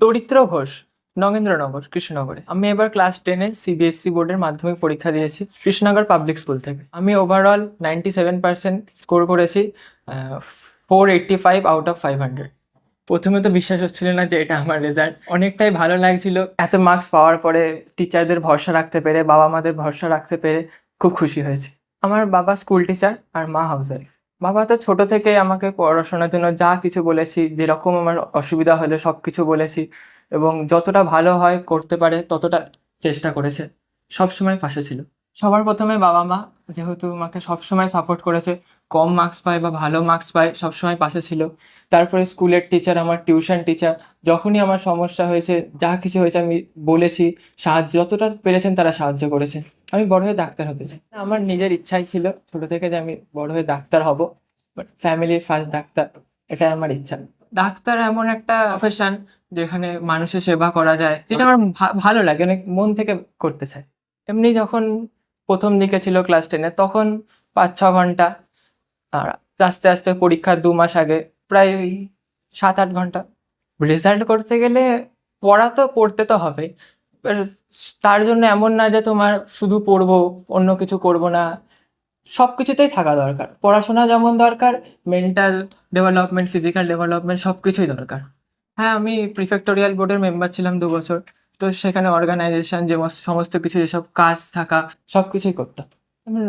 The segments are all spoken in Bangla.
দরিদ্র ঘোষ, নগেন্দ্রনগর, কৃষ্ণনগরে। আমি এবার ক্লাস টেনে সিবিএসসি বোর্ডের মাধ্যমিক পরীক্ষা দিয়েছি কৃষ্ণনগর পাবলিক স্কুল থেকে। আমি overall ninety seven percent score করেছি four eighty five out of five hundred প্রথমে তো বিশ্বাস হচ্ছিল না যে এটা আমার রেজাল্ট অনেকটাই ভালো লাগছিল। এত মার্কস পাওয়ার পরে টিচারদের ভরসা রাখতে পেরে বাবা মাদের ভরসা রাখতে পেরে খুব খুশি হয়েছি। আমার বাবা স্কুল টিচার আর মা হাউস ওয়াইফ বাবা, তো ছোট থেকে আমাকে পড়াশোনার জন্য যা কিছু বলেছি, যেরকম আমার অসুবিধা হলে সব কিছু বলেছি এবং যতটা ভালো হয় করতে পারে ততটা চেষ্টা করেছে। সবসময় পাশে ছিল। সবার প্রথমে বাবা মা, যেহেতু আমাকে সবসময় সাপোর্ট করেছে, কম মার্কস পায় বা ভালো মার্কস পায় সবসময় পাশে ছিল। তারপরে স্কুলের টিচার আমার টিউশন টিচার যখনই আমার সমস্যা হয়েছে, যা কিছু হয়েছে আমি বলেছি, সাহায্য, যতটা পেরেছেন তারা সাহায্য করেছেন আমি বড় হয়ে ডাক্তার হতে চাই। আমার নিজের ইচ্ছাই ছিল ছোট থেকে যে আমি বড় হয়ে ডাক্তার হব বাট ফ্যামিলির ফার্স্ট ডাক্তার, এটাই আমার ইচ্ছা। ডাক্তার এমন একটা প্রফেশন যেখানে মানুষের সেবা করা যায়, যেটা আমার ভালো লাগে, অনেক মন থেকে করতে চাই। এমনি যখন প্রথম দিকে ছিল ক্লাস টেনে তখন পাঁচ, ছ ঘণ্টা, আর আস্তে আস্তে পরীক্ষার দু মাস আগে, প্রায় ওই সাত, আট ঘণ্টা। রেজাল্ট করতে গেলে, পড়া তো, পড়তে তো হবে এবার তার জন্য এমন না যে তোমার শুধু পড়ব, অন্য কিছু করব না। সব কিছুতেই থাকা দরকার। পড়াশোনা যেমন দরকার মেন্টাল ডেভেলপমেন্ট ফিজিক্যাল ডেভেলপমেন্ট সব কিছুই দরকার। হ্যাঁ আমি প্রিফেক্টোরিয়াল বোর্ডের মেম্বার ছিলাম দু বছর, তো সেখানে অর্গানাইজেশন যে সমস্ত কিছু, যেসব কাজ থাকা সব কিছুই করতাম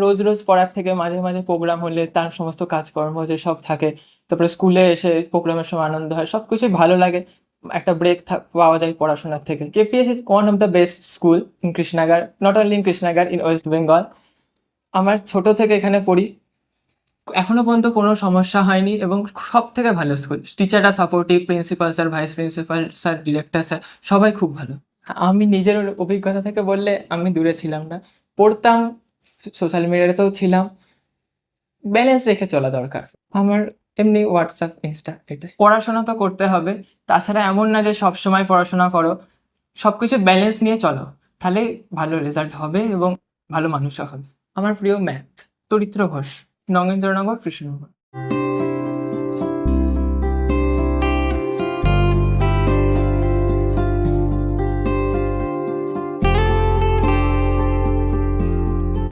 রোজ রোজ পড়ার থেকে মাঝে মাঝে প্রোগ্রাম হলে তার সমস্ত কাজকর্ম যে সব থাকে, তারপরে স্কুলে এসে প্রোগ্রামের সময় আনন্দ হয় সব কিছুই ভালো লাগে। একটা ব্রেক পাওয়া যায় পড়াশোনার থেকে। KPS is one of the best school in Krishnagar not only in Krishnagar in West Bengal আমার ছোট থেকে এখানে পড়ি। এখনও পর্যন্ত কোনো সমস্যা হয়নি এবং সব থেকে ভালো স্কুল টিচাররা supportive principal sir vice principal sir director sir সবাই খুব ভালো। আমি নিজের অভিজ্ঞতা থেকে বললে আমি দূরে ছিলাম না। পড়তাম সোশ্যাল মিডিয়াতেও ছিলাম। ব্যালেন্স রেখে চলা দরকার। আমার এমনি হোয়াটসঅ্যাপ ইনস্টা এটা পড়াশোনা তো করতে হবে। তাছাড়া এমন না যে সব সময় পড়াশোনা করো। সব কিছু ব্যালেন্স নিয়ে চলো। তাহলে ভালো রেজাল্ট হবে এবং ভালো মানুষও হবে। আমার প্রিয় ম্যাথ চরিত্র ঘোষ, নগেন্দ্রনগর কৃষ্ণনগর।